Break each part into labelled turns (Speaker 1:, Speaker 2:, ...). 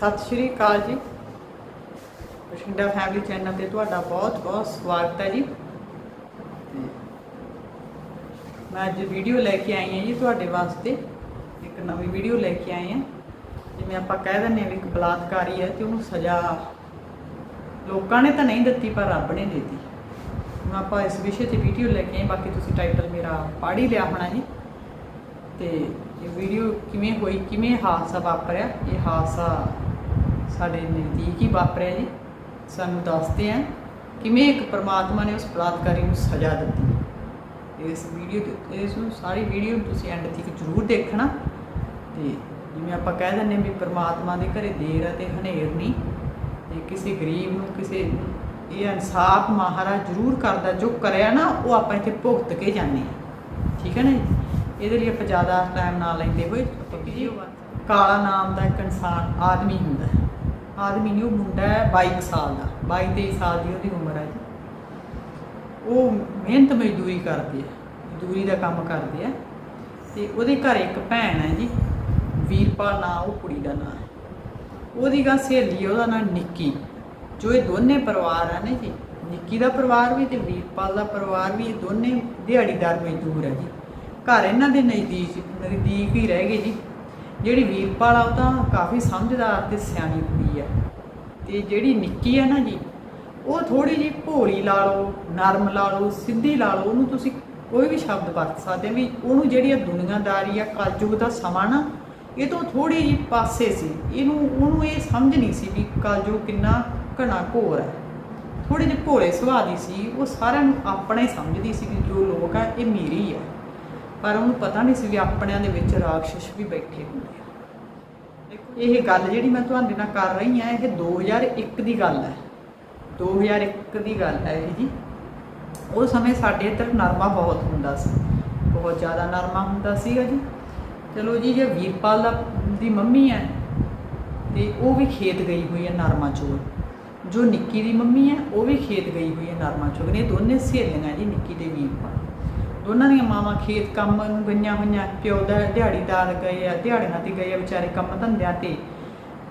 Speaker 1: ਸਤਿ ਸ਼੍ਰੀ ਅਕਾਲ ਜੀ। Bathinda family channel ਤੇ ਤੁਹਾਡਾ ਬਹੁਤ-ਬਹੁਤ ਸਵਾਗਤ ਹੈ ਜੀ। ਤੇ ਮੈਂ ਅੱਜ ਵੀਡੀਓ ਲੈ ਕੇ ਆਈ ਹਾਂ ਜੀ ਤੁਹਾਡੇ ਵਾਸਤੇ। ਇੱਕ ਨਵੀਂ ਵੀਡੀਓ ਲੈ ਕੇ ਆਈ ਹਾਂ। ਜਿਵੇਂ ਆਪਾਂ ਕਹਿ ਦਿੰਦੇ ਹਾਂ ਵੀ ਇੱਕ ਬਲਾਤਕਾਰੀ ਹੈ ਤੇ ਉਹਨੂੰ ਸਜ਼ਾ ਲੋਕਾਂ ਨੇ ਤਾਂ ਨਹੀਂ ਦਿੱਤੀ, ਪਰ ਰੱਬ ਨੇ ਦਿੱਤੀ। ਹੁਣ ਆਪਾਂ ਇਸ ਵਿਸ਼ੇ ਤੇ ਵੀਡੀਓ ਲੈ ਕੇ ਆਏ, ਬਾਕੀ ਤੁਸੀਂ ਟਾਈਟਲ ਮੇਰਾ ਪੜ੍ਹ ਹੀ ਲਿਆ ਹੋਣਾ ਜੀ। ਤੇ ਇਹ ਵੀਡੀਓ ਕਿਵੇਂ ਹੋਈ, ਕਿਵੇਂ ਹਾਦਸਾ ਵਾਪਰਿਆ, ਇਹ ਹਾਦਸਾ ਸਾਡੇ ਨਜ਼ਦੀਕ ਹੀ ਵਾਪਰਿਆ ਜੀ। ਸਾਨੂੰ ਦੱਸਦੇ ਆ ਕਿਵੇਂ ਇੱਕ ਪ੍ਰਮਾਤਮਾ ਨੇ ਉਸ ਬਲਾਤਕਾਰੀ ਨੂੰ ਸਜ਼ਾ ਦਿੱਤੀ। ਇਸ ਵੀਡੀਓ ਦੇ ਇਸ ਨੂੰ ਸਾਰੀ ਵੀਡੀਓ ਨੂੰ ਤੁਸੀਂ ਐਂਡ ਤੱਕ ਜ਼ਰੂਰ ਦੇਖਣਾ। ਤੇ ਜਿਵੇਂ ਆਪਾਂ ਕਹਿ ਦਿੰਦੇ ਹਾਂ ਵੀ ਪ੍ਰਮਾਤਮਾ ਦੇ ਘਰੇ ਦੇਰ ਹੈ ਤੇ ਹਨੇਰ ਨਹੀਂ ਤੇ ਕਿਸੇ ਗਰੀਬ ਨੂੰ ਕਿਸੇ ਇਹ ਇਨਸਾਫ ਮਹਾਰਾਜ ਜ਼ਰੂਰ ਕਰਦਾ ਜੋ ਕਰਿਆ ਨਾ ਉਹ ਆਪਾਂ ਇੱਥੇ ਭੁਗਤ ਕੇ ਜਾਂਦੇ ਠੀਕ ਹੈ ਨਾ ਜੀ? ਇਹਦੇ ਲਈ ਆਪਾਂ ਜ਼ਿਆਦਾ ਟਾਈਮ ਨਾ ਲੈਂਦੇ ਹੋਏ ਕਾਲਾ ਨਾਮ ਦਾ ਇੱਕ ਇਨਸਾਨ ਆਦਮੀ ਹੁੰਦਾ ਆਦਮੀ ਨਹੀਂ ਉਹ ਮੁੰਡਾ ਹੈ 22 ਸਾਲ ਦਾ 22 23 ਸਾਲ ਦੀ ਉਹਦੀ ਉਮਰ ਹੈ ਜੀ। ਉਹ ਮਿਹਨਤ ਮਜ਼ਦੂਰੀ ਕਰਦੇ ਹੈ, ਮਜ਼ਦੂਰੀ ਦਾ ਕੰਮ ਕਰਦੇ ਹੈ ਤੇ ਉਹਦੇ ਘਰ ਇੱਕ ਭੈਣ ਹੈ ਜੀ, ਵੀਰਪਾਲ ਨਾਂ, ਉਹ ਕੁੜੀ ਦਾ ਨਾਂ ਉਹਦੀ ਗਾ ਸਹੇਲੀ ਉਹਦਾ ਨਾਂ ਨਿੱਕੀ, ਜੋ ਇਹ ਦੋਨੇ ਪਰਿਵਾਰ ਆ ਨੇ ਜੀ, ਨਿੱਕੀ ਦਾ ਪਰਿਵਾਰ ਵੀ ਤੇ ਵੀਰਪਾਲ ਦਾ ਪਰਿਵਾਰ ਵੀ ਇਹ ਦੋਨੇ ਦਿਹਾੜੀਦਾਰ ਮਜ਼ਦੂਰ ਹੈ ਜੀ। ਘਰ ਇਹਨਾਂ ਦੇ ਨਜ਼ਦੀਕ ਨਜ਼ਦੀਕ ਹੀ ਰਹਿ ਗਏ ਜੀ। ਜਿਹੜੀ ਵੀਰਪਾਲ ਆ, ਉਹ ਤਾਂ ਕਾਫੀ ਸਮਝਦਾਰ ਤੇ ਸਿਆਣੀ ਕੁੜੀ ਆ। ਤੇ ਜਿਹੜੀ ਨਿੱਕੀ ਹੈ ਨਾ ਜੀ, ਉਹ ਥੋੜੀ ਜਿਹੀ ਭੋਲੀ ਲਾ ਲਓ, ਨਰਮ ਲਾ ਲਓ, ਸਿੱਧੀ ਲਾ ਲਓ, ਉਹਨੂੰ ਤੁਸੀਂ ਕੋਈ ਵੀ ਸ਼ਬਦ ਵਰਤ ਸਕਦੇ ਹੋ ਵੀ ਉਹਨੂੰ ਜਿਹੜੀ ਦੁਨੀਆਦਾਰੀ ਆ, ਕਲਯੁਗ ਦਾ ਸਮਾਂ ਨਾ, ਇਹ ਤੋਂ ਥੋੜੀ ਜਿਹੀ ਪਾਸੇ ਸੀ। ਇਹਨੂੰ, ਉਹਨੂੰ ਇਹ ਸਮਝ ਨਹੀਂ ਸੀ ਵੀ ਕਲਯੁਗ ਕਿੰਨਾ ਘਣਾ ਘੋਰ ਹੈ ਥੋੜੇ ਜਿਹੇ ਭੋਲੇ ਸੁਭਾਅ ਦੀ ਸੀ, ਉਹ ਸਾਰਿਆਂ ਨੂੰ ਆਪਣਾ ਹੀ ਸਮਝਦੀ ਸੀ ਕਿ ਜੋ ਲੋਕ ਆ, ਇਹ ਮੇਰੀ ਆ। ਪਰ ਉਹਨੂੰ ਪਤਾ ਨਹੀਂ ਸੀ ਵੀ ਆਪਣਿਆਂ ਦੇ ਵਿੱਚ ਰਾਖਸ਼ ਵੀ ਬੈਠੇ ਹੁੰਦੇ ਆ। ਇਹ ਗੱਲ ਜਿਹੜੀ ਮੈਂ ਤੁਹਾਡੇ ਨਾਲ ਕਰ ਰਹੀ ਹਾਂ, ਇਹ 2001 ਦੀ ਗੱਲ ਹੈ। 2001 ਦੀ ਗੱਲ ਹੈ ਇਹ ਜੀ। ਉਹ ਸਮੇਂ ਸਾਡੇ ਇੱਧਰ ਨਰਮਾ ਬਹੁਤ ਹੁੰਦਾ ਸੀ। ਬਹੁਤ ਜ਼ਿਆਦਾ ਨਰਮਾ ਹੁੰਦਾ ਸੀਗਾ ਜੀ। ਚਲੋ ਜੀ, ਜੇ ਵੀਰਪਾਲ ਦਾ ਦੀ ਮੰਮੀ ਹੈ, ਤੇ ਉਹ ਵੀ ਖੇਤ ਗਈ ਹੋਈ ਹੈ ਨਰਮਾ ਚੋਰ ਜੋ ਨਿੱਕੀ ਦੀ ਮੰਮੀ ਹੈ, ਉਹ ਵੀ ਖੇਤ ਗਈ ਹੋਈ ਹੈ ਨਰਮਾ ਚੋਰ ਨੇ ਦੋਨੇ ਸਹੇਲੀਆਂ ਜੀ, ਨਿੱਕੀ ਤੇ ਵੀਰਪਾਲ। ਉਹਨਾਂ ਦੀਆਂ ਮਾਵਾਂ ਖੇਤ ਕੰਮ ਨੂੰ ਗਈਆਂ ਹੋਈਆਂ, ਪਿਓ ਦਾ ਦਿਹਾੜੀਦਾਰ ਗਏ ਆ, ਦਿਹਾੜੀਆਂ ਤੇ ਗਏ ਆ ਵਿਚਾਰੇ ਕੰਮ ਧੰਦਿਆਂ ਤੇ।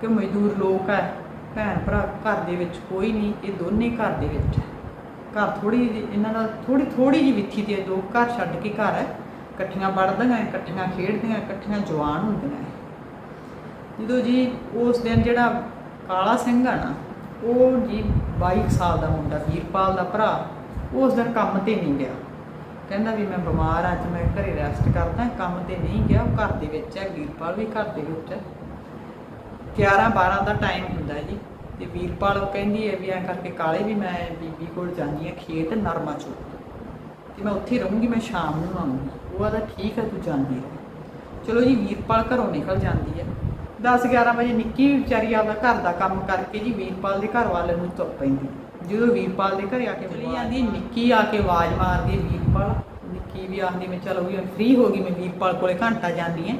Speaker 1: ਕਿ ਮਜ਼ਦੂਰ ਲੋਕ ਆ, ਭੈਣ ਭਰਾ ਘਰ ਦੇ ਵਿੱਚ ਕੋਈ ਨਹੀਂ, ਇਹ ਦੋਨੇ ਘਰ ਦੇ ਵਿੱਚ ਹੈ। ਘਰ ਥੋੜੀ ਇਹਨਾਂ ਦਾ ਥੋੜੀ ਥੋੜੀ ਜਿਹੀ ਵਿੱਥੀ ਤੇ ਦੋ ਘਰ ਛੱਡ ਕੇ ਘਰ ਇਕੱਠੀਆਂ ਪੜ੍ਹਦੀਆਂ ਇਕੱਠੀਆਂ ਖੇਡਦੀਆਂ, ਇਕੱਠੀਆਂ ਜਵਾਨ ਹੁੰਦੀਆਂ ਜਦੋਂ ਜੀ ਉਸ ਦਿਨ ਜਿਹੜਾ ਕਾਲਾ ਸਿੰਘ ਆ ਨਾ, ਉਹ ਜੀ 22 ਸਾਲ ਦਾ ਮੁੰਡਾ, ਵੀਰਪਾਲ ਦਾ ਭਰਾ, ਉਸ ਦਿਨ ਕੰਮ ਤੇ ਨਹੀਂ ਗਿਆ। ਕਹਿੰਦਾ ਵੀ ਮੈਂ ਬਿਮਾਰ ਆ, ਅੱਜ ਮੈਂ ਘਰੇ ਰੈਸਟ ਕਰਦਾ, ਕੰਮ ਤੇ ਨਹੀਂ ਗਿਆ, ਉਹ ਘਰ ਦੇ ਵਿੱਚ ਹੈ, ਵੀਰਪਾਲ ਵੀ ਘਰ ਦੇ ਵਿੱਚ ਹੈ। 11 12 ਦਾ ਟਾਈਮ ਹੁੰਦਾ ਜੀ, ਤੇ ਵੀਰਪਾਲ ਉਹ ਕਹਿੰਦੀ ਹੈ ਵੀ ਐਂ ਕਰਕੇ ਕਾਲੇ ਵੀ ਮੈਂ ਬੀਬੀ ਕੋਲ ਜਾਂਦੀ ਹਾਂ ਖੇਤ ਨਰਮਾ ਚੋ ਤੇ। ਮੈਂ ਉੱਥੇ ਰਹੂੰਗੀ, ਮੈਂ ਸ਼ਾਮ ਨੂੰ ਆਉਂਗੀ ਉਹ ਆਦਾ ਠੀਕ ਹੈ, ਤੂੰ ਜਾਂਦੀ ਰਹਿ। ਚਲੋ ਜੀ, ਵੀਰਪਾਲ ਘਰੋਂ ਨਿਕਲ ਜਾਂਦੀ ਹੈ। 10 11 ਵਜੇ ਨਿੱਕੀ ਵਿਚਾਰੀ ਆਪਦਾ ਘਰ ਦਾ ਕੰਮ ਕਰਕੇ ਜੀ, ਵੀਰਪਾਲ ਦੇ ਘਰ ਵਾਲੇ ਨੂੰ ਤੁਰ ਪੈਂਦੀ। ਜਦੋਂ ਵੀਰਪਾਲ ਦੇ ਘਰੇ ਆ ਕੇ ਚਲੀ ਜਾਂਦੀ ਨਿੱਕੀ ਆ ਕੇ ਆਵਾਜ਼ ਮਾਰਦੀ ਹੈ, ਵੀਰਪਾਲ। ਨਿੱਕੀ ਵੀ ਆਖਦੀ, ਮੈਂ ਚਲੋ ਵੀ ਫ੍ਰੀ ਹੋ ਗਈ, ਮੈਂ ਵੀਰਪਾਲ ਕੋਲੇ ਘੰਟਾ ਜਾਂਦੀ ਹਾਂ।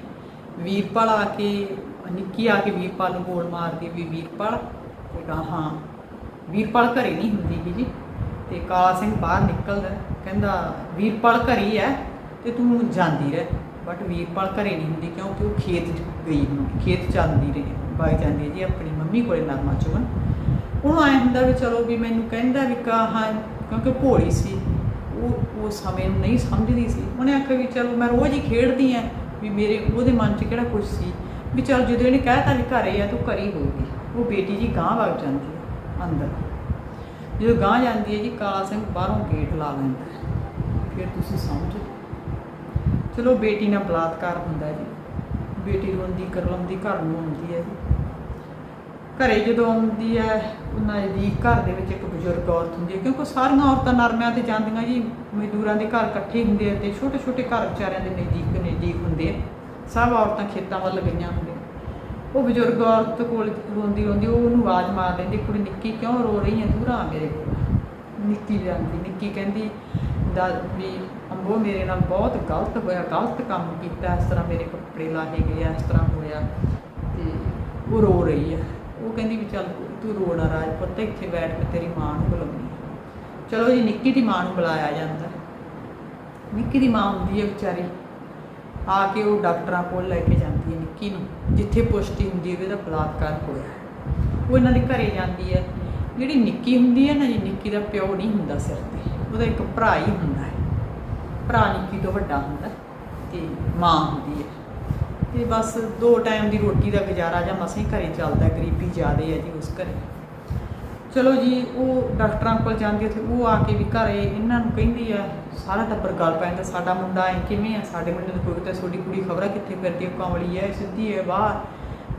Speaker 1: ਵੀਰਪਾਲ ਆ ਕੇ, ਨਿੱਕੀ ਆ ਕੇ ਵੀਰਪਾਲ ਨੂੰ ਗੋਲ ਮਾਰਦੀ ਵੀ ਵੀਰਪਾਲ, ਤੇ ਕਹਾ, ਹਾਂ। ਵੀਰਪਾਲ ਘਰੇ ਨਹੀਂ ਹੁੰਦੀ ਗੀ ਜੀ, ਤੇ ਕਾਲਾ ਸਿੰਘ ਬਾਹਰ ਨਿਕਲਦਾ ਕਹਿੰਦਾ, ਵੀਰਪਾਲ ਘਰੇ ਹੀ ਹੈ, ਤੇ ਤੂੰ ਜਾਂਦੀ ਰਹਿ। ਬਟ ਵੀਰਪਾਲ ਘਰੇ ਨਹੀਂ ਹੁੰਦੀ, ਕਿਉਂਕਿ ਉਹ ਖੇਤ 'ਚ ਗਈ ਹੁੰਦੀ, ਖੇਤ ਜਾਂਦੀ ਰਹੀ। ਬਾਈ ਜਾਂਦੀ ਹੈ ਜੀ, ਆਪਣੀ ਮੰਮੀ ਕੋਲੇ ਨਰਮਾ ਚੁਗਣ। ਉਹਨੂੰ ਐ ਹੁੰਦਾ ਵੀ ਚਲੋ ਵੀ ਮੈਨੂੰ ਕਹਿੰਦਾ ਵੀ ਕਾ ਹਾਂ ਕਿਉਂਕਿ ਭੋਲੀ ਸੀ। ਉਹ ਉਹ ਸਮੇਂ ਨੂੰ ਨਹੀਂ ਸਮਝਦੀ ਸੀ। ਉਹਨੇ ਆਖਿਆ ਵੀ ਚਲੋ ਮੈਂ ਰੋਜ਼ ਹੀ ਖੇਡਦੀ ਆ ਵੀ ਮੇਰੇ, ਉਹਦੇ ਮਨ 'ਚ ਕਿਹੜਾ ਕੁਝ ਸੀ? ਵੀ ਚਲ ਜਦੋਂ ਇਹਨੇ ਕਹਿਤਾ ਵੀ ਘਰੇ ਆ, ਤੂੰ ਘਰੇ ਹੋਊਗੀ ਉਹ ਬੇਟੀ ਜੀ ਗਾਂ ਵਗ ਜਾਂਦੀ ਹੈ, ਅੰਦਰ। ਜਦੋਂ ਗਾਂ ਜਾਂਦੀ ਹੈ ਜੀ, ਕਾਲਾ ਸਿੰਘ ਬਾਹਰੋਂ ਗੇਟ ਲਾ ਲੈਂਦਾ ਫਿਰ ਤੁਸੀਂ ਸਮਝੋ। ਚਲੋ ਬੇਟੀ ਨਾਲ ਬਲਾਤਕਾਰ ਹੁੰਦਾ ਜੀ। ਬੇਟੀ ਰੋਂਦੀ ਕਰਲਾਉਂਦੀ ਘਰ ਨੂੰ ਆਉਂਦੀ ਹੈ ਜੀ। ਘਰੇ ਜਦੋਂ ਆਉਂਦੀ ਹੈ, ਉਹਨਾਂ ਨਜ਼ਦੀਕ ਘਰ ਦੇ ਵਿੱਚ ਇੱਕ ਬਜ਼ੁਰਗ ਔਰਤ ਹੁੰਦੀ ਹੈ, ਕਿਉਂਕਿ ਸਾਰੀਆਂ ਔਰਤਾਂ ਨਰਮਿਆਂ ਤੇ ਜਾਂਦੀਆਂ ਜੀ, ਮਜ਼ਦੂਰਾਂ ਦੇ ਘਰ ਇਕੱਠੇ ਹੁੰਦੇ ਆ ਤੇ ਛੋਟੇ ਛੋਟੇ ਘਰ ਵਿਚਾਰਿਆਂ ਦੇ ਨਜ਼ਦੀਕ ਨਜ਼ਦੀਕ ਹੁੰਦੇ ਆ। ਸਭ ਔਰਤਾਂ ਖੇਤਾਂ ਵੱਲ ਗਈਆਂ ਹੁੰਦੀਆਂ। ਉਹ ਬਜ਼ੁਰਗ ਔਰਤ ਕੋਲ ਰੋਂਦੀ ਰੋਂਦੀ ਉਹ ਉਹਨੂੰ ਆਵਾਜ਼ ਮਾਰ ਦਿੰਦੀ, ਕੁੜੀ ਨਿੱਕੀ ਕਿਉਂ ਰੋ ਰਹੀ ਹੈ? ਦੂਰ ਆ ਮੇਰੇ ਕੋਲ। ਨਿੱਕੀ ਜਾਂਦੀ, ਨਿੱਕੀ ਕਹਿੰਦੀ ਦਾ ਵੀ ਅੰਬੋ, ਮੇਰੇ ਨਾਲ ਬਹੁਤ ਗਲਤ ਹੋਇਆ, ਗਲਤ ਕੰਮ ਕੀਤਾ, ਇਸ ਤਰ੍ਹਾਂ ਮੇਰੇ ਕੱਪੜੇ ਲਾਹੇ ਗਏ ਇਸ ਤਰ੍ਹਾਂ ਹੋਇਆ ਤੇ ਉਹ ਰੋ ਰਹੀ ਹੈ। ਕਹਿੰਦੀ ਵੀ ਚੱਲ ਤੂੰ ਰੋਣਾ ਨਾ ਰਾਜ ਇੱਥੇ ਬੈਠ ਕੇ ਤੇਰੀ ਮਾਂ ਨੂੰ ਬੁਲਾਉਣੀ ਚਲੋ ਜੀ, ਨਿੱਕੀ ਦੀ ਮਾਂ ਨੂੰ ਬੁਲਾਇਆ ਜਾਂਦਾ। ਨਿੱਕੀ ਦੀ ਮਾਂ ਹੁੰਦੀ ਹੈ ਵਿਚਾਰੀ। ਆ ਕੇ ਉਹ ਡਾਕਟਰਾਂ ਕੋਲ ਲੈ ਕੇ ਜਾਂਦੀ ਹੈ ਨਿੱਕੀ ਨੂੰ, ਜਿੱਥੇ ਪੁਸ਼ਟੀ ਹੁੰਦੀ ਹੈ ਉਹਦਾ ਬਲਾਤਕਾਰ ਹੋਇਆ ਉਹ ਇਹਨਾਂ ਦੇ ਘਰੇ ਜਾਂਦੀ ਹੈ ਜਿਹੜੀ ਨਿੱਕੀ ਹੁੰਦੀ ਹੈ ਨਾ ਜੀ, ਨਿੱਕੀ ਦਾ ਪਿਓ ਨਹੀਂ ਹੁੰਦਾ ਸਿਰ ਤੇ। ਉਹਦਾ ਇੱਕ ਭਰਾ ਹੀ ਹੁੰਦਾ ਹੈ। ਭਰਾ ਨਿੱਕੀ ਤੋਂ ਵੱਡਾ ਹੁੰਦਾ ਤੇ ਮਾਂ ਹੁੰਦੀ ਹੈ ਤੇ ਬਸ ਦੋ ਟਾਈਮ ਦੀ ਰੋਟੀ ਦਾ ਗੁਜ਼ਾਰਾ ਜਾਂ ਮਸਾਂ ਹੀ ਘਰੇ ਚੱਲਦਾ ਗਰੀਬੀ ਜ਼ਿਆਦੇ ਹੈ ਜੀ ਉਸ ਘਰੇ। ਚਲੋ ਜੀ, ਉਹ ਡਾਕਟਰਾਂ ਕੋਲ ਜਾਂਦੇ ਹੈ ਉਹ ਆ ਕੇ ਵੀ ਘਰੇ ਇਹਨਾਂ ਨੂੰ ਕਹਿੰਦੀ ਆ, ਸਾਰਾ ਟੱਬਰ ਗੱਲ ਪੈਂਦਾ ਸਾਡਾ ਮੁੰਡਾ ਐ ਕਿਵੇਂ ਆ? ਸਾਡੇ ਮੁੰਡੇ ਨੂੰ ਕੋਈ ਤਾਂ ਤੁਹਾਡੀ ਕੁੜੀ ਖਬਰਾਂ ਕਿੱਥੇ ਫਿਰਦੀ ਉਹ ਕਮਲੀ ਐ, ਸਿੱਧੀ ਐ, ਬਾਹਰ?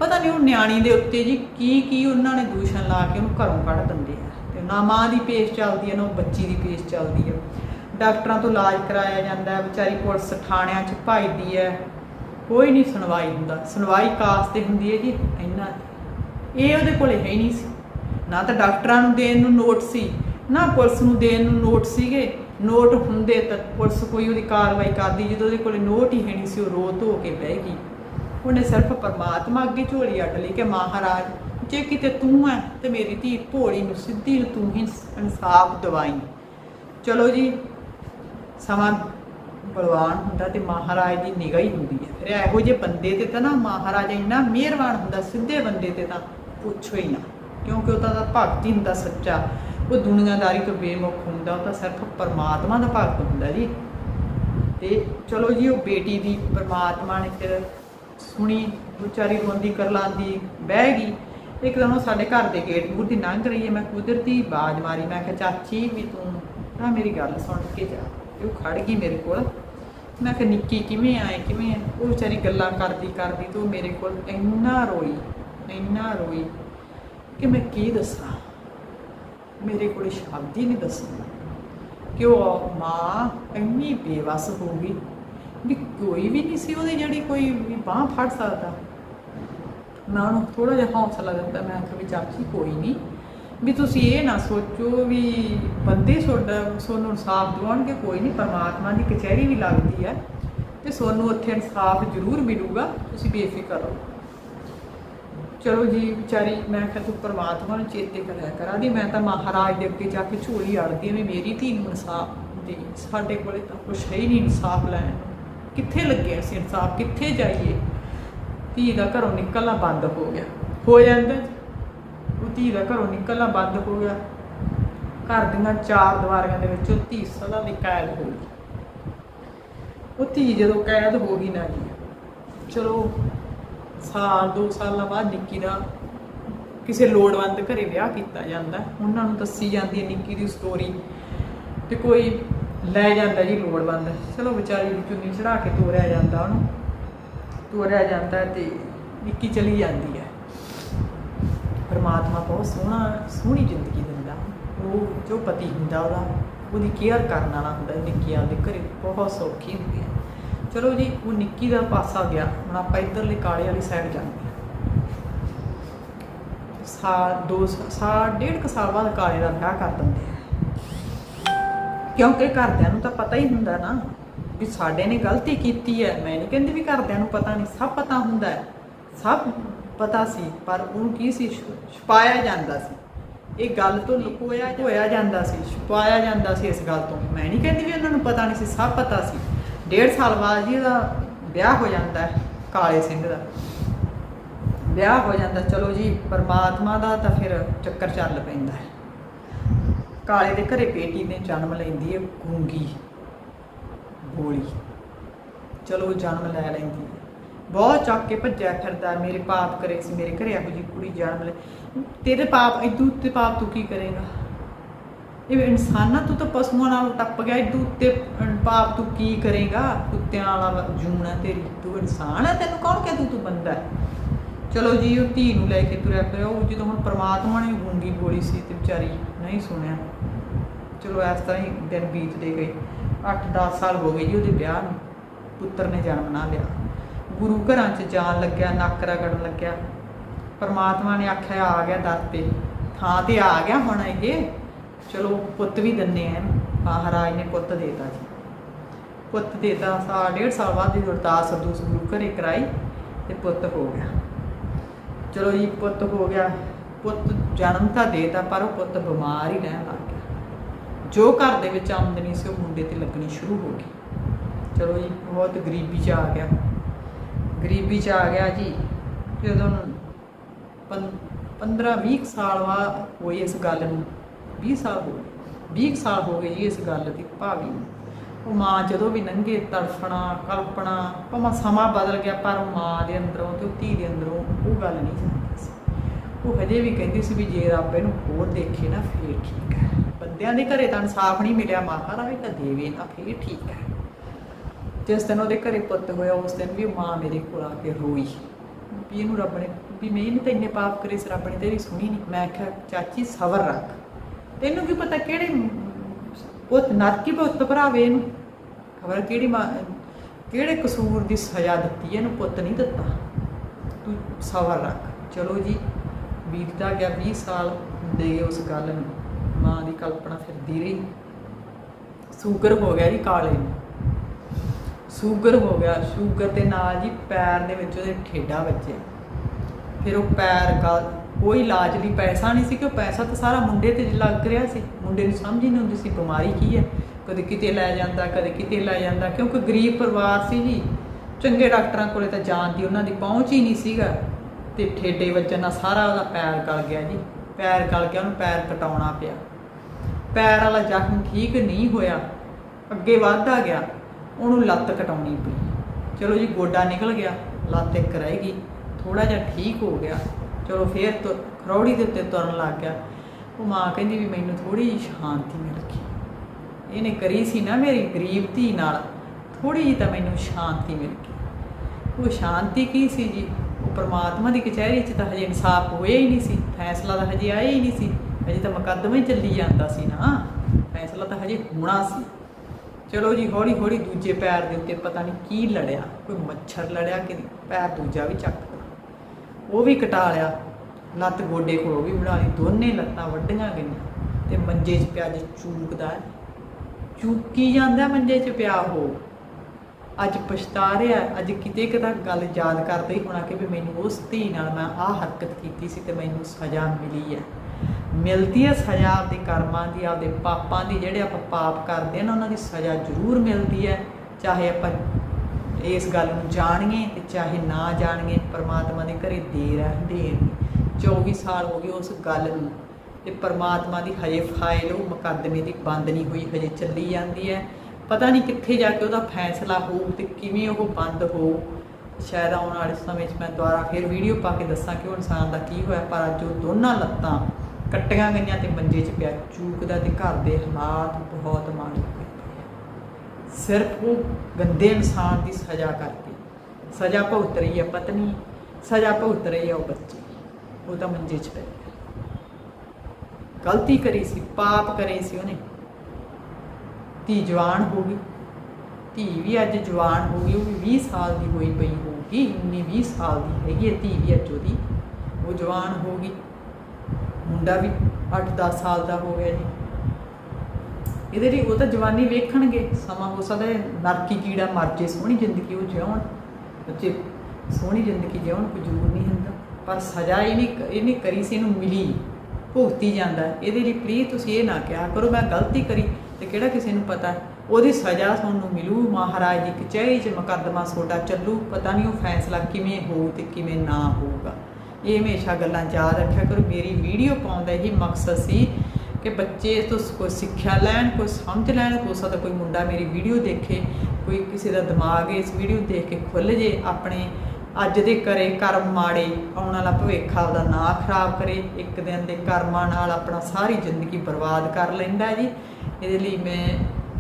Speaker 1: ਪਤਾ ਨਹੀਂ ਉਹ ਨਿਆਣੀ ਦੇ ਉੱਤੇ ਜੀ ਕੀ ਕੀ ਉਹਨਾਂ ਨੇ ਦੂਸ਼ਣ ਲਾ ਕੇ ਉਹਨੂੰ ਘਰੋਂ ਕੱਢ ਦਿੰਦੇ ਆ। ਤੇ ਨਾ ਮਾਂ ਦੀ ਪੇਸ਼ ਚੱਲਦੀ ਹੈ ਨਾ ਉਹ ਬੱਚੀ ਦੀ ਪੇਸ਼ ਚੱਲਦੀ ਹੈ ਡਾਕਟਰਾਂ ਤੋਂ ਇਲਾਜ ਕਰਾਇਆ ਜਾਂਦਾ, ਵਿਚਾਰੀ ਪੁਲਿਸ ਥਾਣਿਆਂ 'ਚ ਭਜਦੀ ਹੈ ਕੋਈ ਨਹੀਂ ਸੁਣਵਾਈ ਹੁੰਦਾ। ਸੁਣਵਾਈ ਕਾਸ ਤੇ ਹੁੰਦੀ ਹੈ ਜੀ, ਇੰਨਾ। ਇਹ ਉਹਦੇ ਕੋਲੇ ਹੈ ਹੀ ਨਹੀਂ ਸੀ। ਨਾ ਤਾਂ ਡਾਕਟਰਾਂ ਨੂੰ ਦੇਣ ਨੂੰ ਨੋਟ ਸੀ, ਨਾ ਪੁਲਿਸ ਨੂੰ ਦੇਣ ਨੂੰ ਨੋਟ ਸੀਗੇ। ਨੋਟ ਹੁੰਦੇ ਤਾਂ ਪੁਲਿਸ ਕੋਈ ਉਹਦੀ ਕਾਰਵਾਈ ਕਰਦੀ, ਜਦੋਂ ਉਹਦੇ ਕੋਲੇ ਨੋਟ ਹੀ ਹੈ ਨਹੀਂ ਸੀ, ਉਹ ਰੋ ਧੋ ਕੇ ਬਹਿ ਗਈ। ਉਹਨੇ ਸਿਰਫ ਪਰਮਾਤਮਾ ਅੱਗੇ ਝੋਲੀ ਅੱਡ ਲਈ ਕਿ ਮਹਾਰਾਜ, ਜੇ ਕਿਤੇ ਤੂੰ ਹੈ ਤੇ ਮੇਰੀ ਧੀ ਭੋਲੀ ਨੂੰ ਸਿੱਧੀ ਨੂੰ ਤੂੰ ਹੀ ਇਨਸਾਫ ਦਵਾਈ। ਚਲੋ ਜੀ, ਸਮਾਂ ਬਲਵਾਨ ਹੁੰਦਾ ਤੇ ਮਹਾਰਾਜ ਦੀ ਨਿਗਾਹ ਹੀ ਹੁੰਦੀ ਹੈ। ਫਿਰ ਇਹੋ ਜਿਹੇ ਬੰਦੇ ਤੇ ਤਾਂ ਨਾ ਮਹਾਰਾਜ ਇੰਨਾ ਮਿਹਰਬਾਨ ਹੁੰਦਾ, ਸਿੱਧੇ ਬੰਦੇ ਤੇ ਤਾਂ ਪੁੱਛੋ ਹੀ ਨਾ। ਕਿਉਂਕਿ ਉਹ ਤਾਂ ਉਹਦਾ ਭਗਤ ਹੀ ਹੁੰਦਾ ਸੱਚਾ। ਉਹ ਦੁਨੀਆਦਾਰੀ ਤੋਂ ਬੇਮੁਖ ਹੁੰਦਾ, ਉਹ ਤਾਂ ਸਿਰਫ ਪਰਮਾਤਮਾ ਦਾ ਭਗਤ ਹੁੰਦਾ ਜੀ। ਤੇ ਚਲੋ ਜੀ, ਉਹ ਬੇਟੀ ਦੀ ਪਰਮਾਤਮਾ ਨੇ ਫਿਰ ਸੁਣੀ, ਵਿਚਾਰੀ ਰੋਂਦੀ ਕਰਲਾਂਦੀ ਬਹਿ ਗਈ। ਇੱਕ ਦਿਨ ਉਹ ਸਾਡੇ ਘਰ ਦੇ ਗੇਟ ਮੂਹਰ ਦੀ ਲੰਘ ਰਹੀ ਹੈ। ਮੈਂ ਕੁਦਰਤੀ ਬਾਜ ਮਾਰੀ, ਮੈਂ ਕਿਹਾ, ਚਾਚੀ ਵੀ ਤੂੰ ਤਾਂ ਮੇਰੀ ਗੱਲ ਸੁਣ ਕੇ ਜਾ। ਉਹ ਖੜ ਗਈ ਮੇਰੇ ਕੋਲ। ਮੈਂ ਕਿਹਾ, ਨਿੱਕੀ ਕਿਵੇਂ ਆਏ? ਕਿਵੇਂ ਆ ਉਹ ਵਿਚਾਰੀ ਗੱਲਾਂ ਕਰਦੀ ਕਰਦੀ ਤੇ ਉਹ ਮੇਰੇ ਕੋਲ ਇੰਨਾ ਰੋਈ ਇੰਨਾ ਰੋਈ ਕਿ ਮੈਂ ਕੀ ਦੱਸਾਂ? ਮੇਰੇ ਕੋਲ ਸ਼ਬਦ ਹੀ ਨਹੀਂ ਦੱਸਣਾ ਕਿ ਉਹ ਮਾਂ ਇੰਨੀ ਬੇਵਸ ਹੋ ਗਈ ਵੀ ਕੋਈ ਵੀ ਨਹੀਂ ਸੀ ਉਹਦੀ ਜਿਹੜੀ ਕੋਈ ਵੀ ਬਾਹ ਫੜ ਸਕਦਾ। ਮੈਂ ਉਹਨੂੰ ਥੋੜਾ ਜਿਹਾ ਹੌਸਲਾ ਦਿੱਤਾ, ਮੈਂ ਕਿਹਾ ਵੀ ਚਾਚੀ, ਕੋਈ ਨਹੀਂ। ਵੀ ਤੁਸੀਂ ਇਹ ਨਾ ਸੋਚੋ ਵੀ ਬੰਦੇ ਤੁਹਾਡਾ ਤੁਹਾਨੂੰ ਇਨਸਾਫ ਦਿਵਾਉਣਗੇ, ਕੋਈ ਨਹੀਂ, ਪਰਮਾਤਮਾ ਦੀ ਕਚਹਿਰੀ ਵੀ ਲੱਗਦੀ ਹੈ ਤੇ ਤੁਹਾਨੂੰ ਉੱਥੇ ਇਨਸਾਫ ਜ਼ਰੂਰ ਮਿਲੂਗਾ, ਤੁਸੀਂ ਬੇਫਿਕਰ ਰਹੋ। ਚਲੋ ਜੀ, ਵਿਚਾਰੀ, ਮੈਂ ਕਿਹਾ ਤੂੰ ਪਰਮਾਤਮਾ ਨੂੰ ਚੇਤੇ ਕਰਿਆ ਕਰਾਂ ਦੀ ਮੈਂ ਤਾਂ ਮਹਾਰਾਜ ਦੇ ਅੱਗੇ ਜਾ ਕੇ ਝੋਲੀ ਅੜਦੀ ਐ ਵੀ ਮੇਰੀ ਧੀ ਨੂੰ ਇਨਸਾਫ ਦੇ, ਸਾਡੇ ਕੋਲੇ ਤਾਂ ਕੁਛ ਹੈ ਹੀ ਨਹੀਂ ਇਨਸਾਫ ਲੈਣ। ਕਿੱਥੇ ਲੱਗੇ ਅਸੀਂ ਇਨਸਾਫ? ਕਿੱਥੇ ਜਾਈਏ? ਧੀ ਦਾ ਘਰੋਂ ਨਿਕਲਣਾ ਬੰਦ ਹੋ ਗਿਆ। ਹੋ ਜਾਂਦਾ ਧੀ ਦਾ ਘਰੋਂ ਨਿਕਲਣਾ ਬੰਦ ਹੋ ਗਿਆ। ਘਰ ਦੀਆਂ ਚਾਰ ਦੀਵਾਰੀਆਂ ਦੇ ਵਿੱਚ ਉਹ ਧੀ ਸਦਾ ਦੀ ਕੈਦ ਹੋ ਗਈ। ਉਹ ਧੀ ਜਦੋਂ ਕੈਦ ਹੋ ਗਈ ਨਾ ਜੀ, ਚਲੋ ਸਾਲ, ਦੋ ਸਾਲਾਂ ਬਾਅਦ ਨਿੱਕੀ ਦਾ ਕਿਸੇ ਲੋੜਵੰਦ ਘਰੇ ਵਿਆਹ ਕੀਤਾ ਜਾਂਦਾ। ਉਹਨਾਂ ਨੂੰ ਦੱਸੀ ਜਾਂਦੀ ਹੈ ਨਿੱਕੀ ਦੀ ਸਟੋਰੀ ਤੇ ਕੋਈ ਲੈ ਜਾਂਦਾ ਜੀ ਲੋੜਵੰਦ। ਚਲੋ ਵਿਚਾਰੀ ਨੂੰ ਚੁੰਨੀ ਚੜਾ ਕੇ ਤੋਰਿਆ ਜਾਂਦਾ ਉਹਨੂੰ। ਤੋਰਿਆ ਜਾਂਦਾ ਤੇ ਨਿੱਕੀ ਚਲੀ ਜਾਂਦੀ ਹੈ। ਪਰਮਾਤਮਾ ਬਹੁਤ ਸੋਹਣਾ, ਸੋਹਣੀ ਜ਼ਿੰਦਗੀ ਦਿੰਦਾ। ਉਹ ਜੋ ਪਤੀ ਹੁੰਦਾ ਉਹਦਾ, ਉਹਦੀ ਕੇਅਰ ਕਰਨ ਵਾਲਾ ਹੁੰਦਾ ਨਿੱਕੀ ਆਪਦੇ ਘਰੇ ਬਹੁਤ ਸੌਖੀ ਹੁੰਦੀ ਹੈ। ਚਲੋ ਜੀ, ਉਹ ਨਿੱਕੀ ਦਾ ਪਾਸਾ ਗਿਆ, ਹੁਣ ਆਪਾਂ ਇੱਧਰਲੇ ਕਾਲੇ ਵਾਲੀ ਸਾਈਡ ਜਾਂਦੇ ਹਾਂ। ਸਾਲ ਦੋ, ਸ- ਸਾਲ ਡੇਢ ਕੁ ਸਾਲ ਬਾਅਦ ਕਾਲੇ ਦਾ ਵਿਆਹ ਕਰ ਦਿੰਦੇ ਆ। ਕਿਉਂਕਿ ਘਰਦਿਆਂ ਨੂੰ ਤਾਂ ਪਤਾ ਹੀ ਹੁੰਦਾ ਨਾ ਵੀ ਸਾਡੇ ਨੇ ਗਲਤੀ ਕੀਤੀ ਹੈ। ਮੈਂ ਨਹੀਂ ਕਹਿੰਦੀ ਵੀ ਘਰਦਿਆਂ ਨੂੰ ਪਤਾ ਨਹੀਂ ਸਭ ਪਤਾ ਹੁੰਦਾ ਹੈ। ਸਭ ਪਤਾ ਸੀ, ਪਰ ਉਹਨੂੰ ਕੀ ਸੀ? ਛੁ- ਛੁਪਾਇਆ ਜਾਂਦਾ ਸੀ। ਇਹ ਗੱਲ ਤੋਂ ਲੁਕੋਇਆ ਹੋਇਆ ਜਾਂਦਾ ਸੀ, ਛੁਪਾਇਆ ਜਾਂਦਾ ਸੀ ਇਸ ਗੱਲ ਤੋਂ। ਮੈਂ ਨਹੀਂ ਕਹਿੰਦੀ ਵੀ ਉਹਨਾਂ ਨੂੰ ਪਤਾ ਨਹੀਂ ਸੀ, ਸਭ ਪਤਾ ਸੀ। ਡੇਢ ਸਾਲ ਬਾਅਦ ਜੀ ਉਹਦਾ ਵਿਆਹ ਹੋ ਜਾਂਦਾ ਹੈ, ਕਾਲੇ ਸਿੰਘ ਦਾ। ਵਿਆਹ ਹੋ ਜਾਂਦਾ, ਚਲੋ ਜੀ, ਪਰਮਾਤਮਾ ਦਾ ਤਾਂ ਫਿਰ ਚੱਕਰ ਚੱਲ ਪੈਂਦਾ ਹੈ। ਕਾਲੇ ਦੇ ਘਰੇ ਬੇਟੀ ਨੇ ਜਨਮ ਲੈਂਦੀ ਹੈ, ਗੂੰਗੀ ਬੋਲੀ ਚਲੋ, ਜਨਮ ਲੈ ਲੈਂਦੀ ਬਹੁਤ ਚੱਕ ਕੇ ਭੱਜਿਆ ਫਿਰਦਾ, ਮੇਰੇ ਪਾਪ ਕਰੇ ਸੀ, ਮੇਰੇ ਘਰੇ ਇਹੋ ਜੀ ਕੁੜੀ ਜਨਮ ਲੈ ਤੇਰੇ ਪਾਪ ਇਦੂ ਉੱਤੇ ਪਾਪ ਤੂੰ ਕੀ ਕਰੇਗਾ? ਇਹ ਇਨਸਾਨਾਂ ਤੂੰ ਤਾਂ ਪਸ਼ੂਆਂ ਨਾਲ ਟੱਪ ਗਿਆ ਇਦੂ ਉੱਤੇ ਪਾਪ ਤੂੰ ਕੀ ਕਰੇਗਾ? ਕੁੱਤਿਆਂ ਵਾਲਾ ਜੂਨ ਹੈ ਤੇਰੀ, ਤੂੰ ਇਨਸਾਨ ਹੈ, ਤੈਨੂੰ ਕੌਣ ਕਹਿੰਦਾ ਤੂੰ ਬੰਦਾ ਹੈ? ਚਲੋ ਜੀ, ਉਹ ਧੀ ਨੂੰ ਲੈ ਕੇ ਤੁਰਿਆ ਫਿਰਿਆ, ਉਹ ਜਦੋਂ ਹੁਣ ਪ੍ਰਮਾਤਮਾ ਨੇ ਗੂੰਗੀ ਬੋਲੀ ਸੀ ਤੇ ਵਿਚਾਰੀ ਨਹੀਂ ਸੁਣਿਆ। ਚਲੋ ਇਸ ਤਰ੍ਹਾਂ ਹੀ ਦਿਨ ਬੀਤਦੇ ਗਏ। 8-10 ਸਾਲ ਹੋ ਗਏ ਜੀ ਉਹਦੇ ਵਿਆਹ ਨੂੰ, ਪੁੱਤਰ ਨੇ ਜਨਮ ਨਾ ਲਿਆ। ਗੁਰੂ ਘਰਾਂ 'ਚ ਜਾਣ ਲੱਗਿਆ, ਨੱਕ ਰਗੜਨ ਲੱਗਿਆ। ਪਰਮਾਤਮਾ ਨੇ ਆਖਿਆ, ਆ ਗਿਆ ਦਰ ਤੇ। ਥਾਂ ਤੇ ਆ ਗਿਆ ਹੁਣ ਇਹ। ਚਲੋ, ਪੁੱਤ ਵੀ ਦਿੰਨੇ ਆ ਮਹਾਰਾਜ ਨੇ ਪੁੱਤ ਦੇਤਾ ਜੀ। ਪੁੱਤ ਦੇਤਾ, ਸਾਲ, ਡੇਢ ਸਾਲ ਬਾਅਦ ਦੀ ਅਰਦਾਸ ਅਰਦੂਸ ਗੁਰੂ ਘਰੇ ਕਰਾਈ ਤੇ ਪੁੱਤ ਹੋ ਗਿਆ। ਚਲੋ ਜੀ, ਪੁੱਤ ਹੋ ਗਿਆ। ਪੁੱਤ ਜਨਮ ਤਾਂ ਦੇਤਾ, ਪਰ ਉਹ ਪੁੱਤ ਬਿਮਾਰ ਹੀ ਰਹਿਣ ਲੱਗ ਗਿਆ। ਜੋ ਘਰ ਦੇ ਵਿੱਚ ਆਮਦਨੀ ਸੀ, ਉਹ ਮੁੰਡੇ ਤੇ ਲੱਗਣੀ ਸ਼ੁਰੂ ਹੋ ਗਈ। ਚਲੋ ਜੀ, ਬਹੁਤ ਗਰੀਬੀ ਚ ਆ ਗਿਆ। ਗਰੀਬੀ ਚ ਆ ਗਿਆ ਜੀ। ਜਦੋਂ 15 20 ਸਾਲ ਵਾ ਹੋਈ ਇਸ ਗੱਲ ਨੂੰ। 20 ਸਾਲ ਹੋ ਗਏ। 20 ਸਾਲ ਹੋ ਗਏ ਜੀ ਇਸ ਗੱਲ ਦੀ ਭਾਵੀ ਨੂੰ। ਉਹ ਮਾਂ ਜਦੋਂ ਵੀ ਲੰਘੇ ਤੜਫਣਾ, ਕਲਪਣਾ, ਭਾਵੇਂ ਸਮਾਂ ਬਦਲ ਗਿਆ, ਪਰ ਉਹ ਮਾਂ ਦੇ ਅੰਦਰੋਂ ਤੇ ਉਹ ਧੀ ਦੇ ਅੰਦਰੋਂ ਉਹ ਗੱਲ ਨਹੀਂ ਜਾਂਦੀ ਸੀ। ਉਹ ਹਜੇ ਵੀ ਕਹਿੰਦੀ ਸੀ ਵੀ ਜੇ ਰੱਬ ਇਹਨੂੰ ਹੋਰ ਦੇਖੇ ਨਾ, ਫੇਰ ਠੀਕ ਹੈ। ਬੰਦਿਆਂ ਦੇ ਘਰੇ ਤਾਂ ਇਨਸਾਫ ਨਹੀਂ ਮਿਲਿਆ, ਮਹਾਰਾਜ ਤਾਂ ਦੇਵੇ ਤਾਂ ਫੇਰ ਠੀਕ ਹੈ। ਜਿਸ ਦਿਨ ਉਹਦੇ ਘਰੇ ਪੁੱਤ ਹੋਇਆ, ਉਸ ਦਿਨ ਵੀ ਮਾਂ ਮੇਰੇ ਕੋਲ ਆ ਕੇ ਰੋਈ। ਵੀ ਇਹਨੂੰ ਰੱਬ ਨੇ ਵੀ ਮੈਂ ਇਹਨੇ ਤਾਂ ਇੰਨੇ ਪਾਪ ਕਰੇ ਸੀ, ਰੱਬ ਨੇ ਤੇਰੀ ਸੁਣੀ ਨਹੀਂ ਮੈਂ ਆਖਿਆ, ਚਾਚੀ, ਸਬਰ ਰੱਖ। ਤੈਨੂੰ ਕੀ ਪਤਾ ਕਿਹੜੇ ਉਹ ਨਰਕੀ ਪੁੱਤ ਭਰਾਵੇ ਇਹਨੂੰ? ਖਬਰ ਕਿਹੜੀ ਮਾਂ ਕਿਹੜੇ ਕਸੂਰ ਦੀ ਸਜ਼ਾ ਦਿੱਤੀ ਇਹਨੂੰ ਪੁੱਤ ਨਹੀਂ ਦਿੱਤਾ? ਤੂੰ ਸਬਰ ਰੱਖ। ਚਲੋ ਜੀ, ਬੀਤਦਾ ਗਿਆ 20 ਸਾਲ ਦੇ ਉਸ ਗੱਲ ਨੂੰ। ਮਾਂ ਦੀ ਕਲਪਨਾ ਫਿਰਦੀ ਰਹੀ। ਸ਼ੂਗਰ ਹੋ ਗਿਆ ਜੀ ਕਾਲੇ ਨੂੰ। ਸ਼ੂਗਰ ਹੋ ਗਿਆ, ਸ਼ੂਗਰ ਦੇ ਨਾਲ ਜੀ ਪੈਰ ਦੇ ਵਿੱਚ ਉਹਦੇ ਠੇਡਾ ਵੱਜਿਆ ਫਿਰ ਉਹ ਪੈਰ ਗਲ ਕੋਈ ਇਲਾਜ ਲਈ ਪੈਸਾ ਨਹੀਂ ਸੀ ਕਿ ਉਹ ਪੈਸਾ ਤਾਂ ਸਾਰਾ ਮੁੰਡੇ ਤੇ ਲੱਗ ਰਿਹਾ ਸੀ। ਮੁੰਡੇ ਨੂੰ ਸਮਝ ਹੀ ਨਹੀਂ ਹੁੰਦੀ ਸੀ, ਬਿਮਾਰੀ ਕੀ ਹੈ? ਕਦੇ ਕਿਤੇ ਲੈ ਜਾਂਦਾ, ਕਦੇ ਕਿਤੇ ਲੈ ਜਾਂਦਾ, ਕਿਉਂਕਿ ਗਰੀਬ ਪਰਿਵਾਰ ਸੀ ਜੀ। ਚੰਗੇ ਡਾਕਟਰਾਂ ਕੋਲੇ ਤਾਂ ਜਾਣ ਦੀ ਉਹਨਾਂ ਦੀ ਪਹੁੰਚ ਹੀ ਨਹੀਂ ਸੀਗਾ। ਤੇ ਠੇਡੇ ਵੱਜਣ ਨਾਲ ਸਾਰਾ ਉਹਦਾ ਪੈਰ ਗਲ ਗਿਆ ਜੀ। ਪੈਰ ਗਲ ਗਿਆ, ਉਹਨੂੰ ਪੈਰ ਕਟਾਉਣਾ ਪਿਆ। ਪੈਰ ਵਾਲਾ ਜ਼ਖਮ ਠੀਕ ਨਹੀਂ ਹੋਇਆ। ਅੱਗੇ ਵੱਧਦਾ ਗਿਆ। ਉਹਨੂੰ ਲੱਤ ਕਟਾਉਣੀ ਪਈ। ਚਲੋ ਜੀ, ਗੋਡਾ ਨਿਕਲ ਗਿਆ, ਲੱਤ ਇੱਕ ਰਹਿ ਗਈ ਥੋੜਾ ਜਿਹਾ ਠੀਕ ਹੋ ਗਿਆ। ਚਲੋ ਫੇਰ ਤੁ, ਖਰੌੜੀ ਦੇ ਉੱਤੇ ਤੁਰਨ ਲੱਗ ਗਿਆ। ਉਹ ਮਾਂ ਕਹਿੰਦੀ ਵੀ ਮੈਨੂੰ ਥੋੜੀ ਜਿਹੀ ਸ਼ਾਂਤੀ ਮਿਲ ਗਈ। ਇਹਨੇ ਕਰੀ ਸੀ ਨਾ ਮੇਰੀ ਗਰੀਬ ਧੀ ਨਾਲ ਥੋੜੀ ਜਿਹੀ ਤਾਂ ਮੈਨੂੰ ਸ਼ਾਂਤੀ ਮਿਲ ਗਈ। ਉਹ ਸ਼ਾਂਤੀ ਕੀ ਸੀ ਜੀ? ਉਹ ਪ੍ਰਮਾਤਮਾ ਦੀ ਕਚਹਿਰੀ 'ਚ ਤਾਂ ਹਜੇ ਇਨਸਾਫ ਹੋਇਆ ਹੀ ਨਹੀਂ ਸੀ। ਫੈਸਲਾ ਤਾਂ ਹਜੇ ਆਇਆ ਹੀ ਨਹੀਂ ਸੀ। ਹਜੇ ਤਾਂ ਮੁਕੱਦਮਾ ਹੀ ਚੱਲੀ ਜਾਂਦਾ ਸੀ ਨਾ। ਫੈਸਲਾ ਤਾਂ ਹਜੇ ਹੋਣਾ ਸੀ। ਚਲੋ ਜੀ, ਹੌਲੀ ਹੌਲੀ ਦੂਜੇ ਪੈਰ ਦੇ ਉੱਤੇ ਪਤਾ ਨਹੀਂ ਕੀ ਲੜਿਆ, ਕੋਈ ਮੱਛਰ ਲੜਿਆ ਕਿ ਪੈਰ ਦੂਜਾ ਵੀ ਚੱਕ ਉਹ ਵੀ ਕਟਾ ਲਿਆ ਲੱਤ ਗੋਡੇ ਕੋਲ ਵੀ ਬਣਾ ਲਈ, ਦੋਨੇ ਲੱਤਾਂ ਵੱਡੀਆਂ ਗਈਆਂ ਤੇ ਮੰਜੇ 'ਚ ਪਿਆ ਜੀ ਚੂਕਦਾ ਚੂਕੀ ਜਾਂਦਾ ਮੰਜੇ 'ਚ ਪਿਆ ਉਹ। ਅੱਜ ਪਛਤਾ ਰਿਹਾ ਅੱਜ ਕਿਤੇ ਕਿਤਾ ਗੱਲ ਯਾਦ ਕਰਦਾ ਹੀ ਹੋਣਾ ਕਿ ਵੀ ਮੈਨੂੰ ਉਸ ਧੀ ਨਾਲ ਮੈਂ ਆਹ ਹਰਕਤ ਕੀਤੀ ਸੀ ਤੇ ਮੈਨੂੰ ਸਜ਼ਾ ਮਿਲੀ ਹੈ। ਮਿਲਦੀ ਹੈ ਸਜ਼ਾ ਆਪਦੇ ਕਰਮਾਂ ਦੀ, ਆਪਦੇ ਪਾਪਾਂ ਦੀ, ਜਿਹੜੇ ਆਪਾਂ ਪਾਪ ਕਰਦੇ ਆ ਨਾ, ਉਹਨਾਂ ਦੀ ਸਜ਼ਾ ਜ਼ਰੂਰ ਮਿਲਦੀ ਹੈ। ਚਾਹੇ ਆਪਾਂ ਇਸ ਗੱਲ ਨੂੰ ਜਾਣੀਏ ਤੇ ਚਾਹੇ ਨਾ ਜਾਣੀਏ, ਪਰਮਾਤਮਾ ਦੇ ਘਰੇ ਦੇਰ ਹੈ ਦੇਰ ਨਹੀਂ 24 ਸਾਲ ਹੋ ਗਏ ਉਸ ਗੱਲ ਨੂੰ ਤੇ ਪਰਮਾਤਮਾ ਦੀ ਹਜੇ ਫਾਈਲ, ਉਹ ਮੁਕੱਦਮੇ ਦੀ ਬੰਦ ਨਹੀਂ ਹੋਈ, ਹਜੇ ਚੱਲੀ ਜਾਂਦੀ ਹੈ। ਪਤਾ ਨਹੀਂ ਕਿੱਥੇ ਜਾ ਕੇ ਉਹਦਾ ਫੈਸਲਾ ਹੋਊ ਤੇ ਕਿਵੇਂ ਉਹ ਬੰਦ ਹੋ ਸ਼ਾਇਦ ਆਉਣ ਵਾਲੇ ਸਮੇਂ 'ਚ ਮੈਂ ਦੁਬਾਰਾ ਫਿਰ ਵੀਡੀਓ ਪਾ ਕੇ ਦੱਸਾਂ ਕਿ ਉਹ ਇਨਸਾਨ ਦਾ ਕੀ ਹੋਇਆ, ਪਰ ਅੱਜ ਉਹ ਦੋਨਾਂ ਲੱਤਾਂ ਕੱਟੀਆਂ ਗਈਆਂ ਤੇ ਮੰਜੇ 'ਚ ਪਿਆ ਚੂਕਦਾ ਤੇ ਘਰ ਦੇ ਹਾਲਾਤ ਬਹੁਤ ਮਾੜੇ ਹੋਏ ਸਿਰਫ ਉਹ ਗੰਦੇ ਇਨਸਾਨ ਦੀ ਸਜ਼ਾ ਕਰਦੀ ਸਜ਼ਾ ਭੁਗਤ ਰਹੀ ਹੈ ਪਤਨੀ, ਸਜ਼ਾ ਭੁਗਤ ਰਹੀ ਹੈ ਉਹ ਬੱਚੇ। ਉਹ ਤਾਂ ਮੰਜੇ 'ਚ ਪੈ ਗਿਆ ਗਲਤੀ ਕਰੀ ਸੀ, ਪਾਪ ਕਰੇ ਸੀ ਉਹਨੇ। ਧੀ ਜਵਾਨ ਹੋ ਗਈ। ਧੀ ਵੀ ਅੱਜ ਜਵਾਨ ਹੋ ਗਈ, ਉਹ ਵੀ 20 ਸਾਲ ਦੀ ਹੋਈ ਪਈ ਹੋਊਗੀ 19 20 ਸਾਲ ਦੀ ਹੈਗੀ ਹੈ, ਧੀ ਵੀ ਅੱਜ ਉਹਦੀ। ਉਹ ਜਵਾਨ ਹੋ ਗਈ। ਮੁੰਡਾ ਵੀ 8-10 ਸਾਲ ਦਾ ਹੋ ਗਿਆ ਜੀ। ਇਹਦੇ ਲਈ ਉਹ ਤਾਂ ਜਵਾਨੀ ਵੇਖਣਗੇ, ਸਮਾਂ ਹੋ ਸਕਦਾ ਨਰਕੀ ਕੀੜਾ ਮਰ ਜੇ, ਸੋਹਣੀ ਜ਼ਿੰਦਗੀ ਉਹ ਜਿਉਣ। ਬੱਚੇ ਸੋਹਣੀ ਜ਼ਿੰਦਗੀ ਜਿਉਣ, ਕੋਈ ਜ਼ਰੂਰ ਨਹੀਂ ਹੁੰਦਾ। ਪਰ ਸਜ਼ਾ ਇਹਨੇ ਇਹਨੇ ਕਰੀ ਸੀ ਇਹਨੂੰ ਮਿਲੀ, ਭੁਗਤੀ ਜਾਂਦਾ। ਇਹਦੇ ਲਈ ਪਲੀਜ਼ ਤੁਸੀਂ ਇਹ ਨਾ ਕਿਹਾ ਕਰੋ, ਮੈਂ ਗਲਤੀ ਕਰੀ ਤੇ ਕਿਹੜਾ ਕਿਸੇ ਨੂੰ ਪਤਾ? ਉਹਦੀ ਸਜ਼ਾ ਤੁਹਾਨੂੰ ਮਿਲੂ, ਮਹਾਰਾਜ ਦੀ ਕਚਹਿਰੀ 'ਚ ਮੁਕੱਦਮਾ ਤੁਹਾਡਾ ਚੱਲੂ, ਪਤਾ ਨਹੀਂ ਉਹ ਫੈਸਲਾ ਕਿਵੇਂ ਹੋਊ ਤੇ ਕਿਵੇਂ ਨਾ ਹੋਊਗਾ। ਇਹ ਹਮੇਸ਼ਾ ਗੱਲਾਂ ਯਾਦ ਰੱਖਿਆ ਕਰੋ। ਮੇਰੀ ਵੀਡੀਓ ਪਾਉਣ ਦਾ ਇਹੀ ਮਕਸਦ ਸੀ ਕਿ ਬੱਚੇ ਇਸ ਤੋਂ ਕੋਈ ਸਿੱਖਿਆ ਲੈਣ, ਕੋਈ ਸਮਝ ਲੈਣ, ਹੋ ਸਕਦਾ ਕੋਈ ਮੁੰਡਾ ਮੇਰੀ ਵੀਡੀਓ ਦੇਖੇ, ਕੋਈ ਕਿਸੇ ਦਾ ਦਿਮਾਗ ਇਸ ਵੀਡੀਓ ਦੇਖ ਕੇ ਖੁੱਲ ਜੇ, ਆਪਣੇ ਅੱਜ ਦੇ ਕਰੇ ਕਰਮ ਮਾੜੇ ਆਉਣ ਵਾਲਾ ਭਵਿੱਖ ਆਪਦਾ ਨਾ ਖਰਾਬ ਕਰੇ, ਇੱਕ ਦਿਨ ਦੇ ਕਰਮਾਂ ਨਾਲ ਆਪਣਾ ਸਾਰੀ ਜ਼ਿੰਦਗੀ ਬਰਬਾਦ ਕਰ ਲੈਂਦਾ ਜੀ। ਇਹਦੇ ਲਈ ਮੈਂ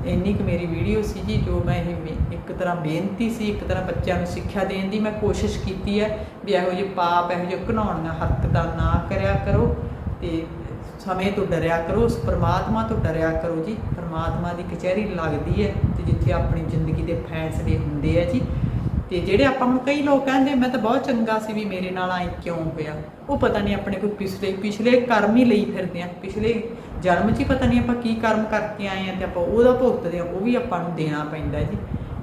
Speaker 1: ਇੰਨੀ ਕੁ ਮੇਰੀ ਵੀਡੀਓ ਸੀ ਜੀ ਜੋ ਮੈਂ ਇਹ ਇੱਕ ਤਰ੍ਹਾਂ ਬੇਨਤੀ ਸੀ, ਇੱਕ ਤਰ੍ਹਾਂ ਬੱਚਿਆਂ ਨੂੰ ਸਿੱਖਿਆ ਦੇਣ ਦੀ ਮੈਂ ਕੋਸ਼ਿਸ਼ ਕੀਤੀ ਹੈ ਵੀ ਇਹੋ ਜਿਹੇ ਪਾਪ, ਇਹੋ ਜਿਹੇ ਘਿਨਾਉਣੀਆਂ ਹਰਕਤਾਂ ਨਾ ਕਰਿਆ ਕਰੋ ਤੇ ਸਮੇਂ ਤੋਂ ਡਰਿਆ ਕਰੋ, ਉਸ ਪਰਮਾਤਮਾ ਤੋਂ ਡਰਿਆ ਕਰੋ ਜੀ। ਪਰਮਾਤਮਾ ਦੀ ਕਚਹਿਰੀ ਲੱਗਦੀ ਹੈ ਤੇ ਜਿੱਥੇ ਆਪਣੀ ਜ਼ਿੰਦਗੀ ਦੇ ਫੈਸਲੇ ਹੁੰਦੇ ਆ ਜੀ। ਤੇ ਜਿਹੜੇ ਆਪਾਂ ਹੁਣ ਕਈ ਲੋਕ ਕਹਿੰਦੇ, ਮੈਂ ਤਾਂ ਬਹੁਤ ਚੰਗਾ ਸੀ ਵੀ ਮੇਰੇ ਨਾਲ ਐ ਕਿਉਂ ਹੋਇਆ ਉਹ ਪਤਾ ਨਹੀਂ ਆਪਣੇ ਕੋਈ ਪਿਛਲੇ ਪਿਛਲੇ ਕਰਮ ਹੀ ਲਈ ਫਿਰਦੇ ਆ, ਪਿਛਲੇ ਜਨਮ 'ਚ ਹੀ ਪਤਾ ਨਹੀਂ ਆਪਾਂ ਕੀ ਕਰਮ ਕਰਕੇ ਆਏ ਆ ਤੇ ਆਪਾਂ ਉਹਦਾ ਭੁਗਤਦੇ ਆ ਉਹ ਵੀ ਆਪਾਂ ਨੂੰ ਦੇਣਾ ਪੈਂਦਾ ਜੀ।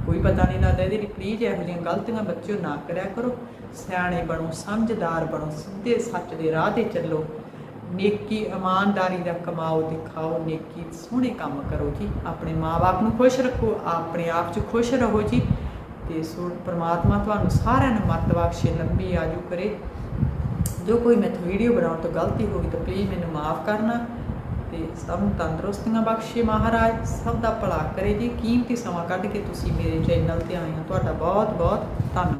Speaker 1: ਕੋਈ ਪਤਾ ਨਹੀਂ ਲੱਗਦਾ ਇਹਦੇ ਲਈ ਪਲੀਜ਼ ਇਹੋ ਜਿਹੀਆਂ ਗਲਤੀਆਂ ਬੱਚਿਓ ਨਾ ਕਰਿਆ ਕਰੋ। ਸਿਆਣੇ ਬਣੋ, ਸਮਝਦਾਰ ਬਣੋ, ਸਿੱਧੇ ਸੱਚ ਦੇ ਰਾਹ ਤੇ ਚੱਲੋ। ਨੇਕੀ ਇਮਾਨਦਾਰੀ ਦਾ ਕਮਾਓ ਤੇ ਖਾਓ, ਨੇਕੀ ਸੋਹਣੇ ਕੰਮ ਕਰੋ ਜੀ। ਆਪਣੇ ਮਾਪੇ ਨੂੰ ਖੁਸ਼ ਰੱਖੋ, ਆਪਣੇ ਆਪ 'ਚ ਖੁਸ਼ ਰਹੋ ਜੀ। ਤੇ ਸੋ ਪ੍ਰਮਾਤਮਾ ਤੁਹਾਨੂੰ ਸਾਰਿਆਂ ਨੂੰ ਮੱਤ ਲੰਬੀ ਆਜੂ ਕਰੇ। ਜੋ ਕੋਈ ਮੈਂ ਵੀਡੀਓ ਬਣਾਉਣ ਤੋਂ ਗਲਤੀ ਹੋ ਗਈ ਤਾਂ ਪਲੀਜ਼ ਮੈਨੂੰ ਮਾਫ ਕਰਨਾ। ਤੇ ਸਭ ਨੂੰ ਤੰਦਰੁਸਤੀਆਂ ਬਖਸ਼ੇ ਮਹਾਰਾਜ। ਸਭ ਦਾ ਭਲਾ ਕਰੇ ਜੀ। ਕੀਮਤੀ ਸਮਾਂ ਕੱਢ ਕੇ ਤੁਸੀਂ ਮੇਰੇ ਚੈਨਲ ਤੇ ਆਏ ਹੋ। ਤੁਹਾਡਾ ਬਹੁਤ ਬਹੁਤ ਧੰਨਵਾਦ।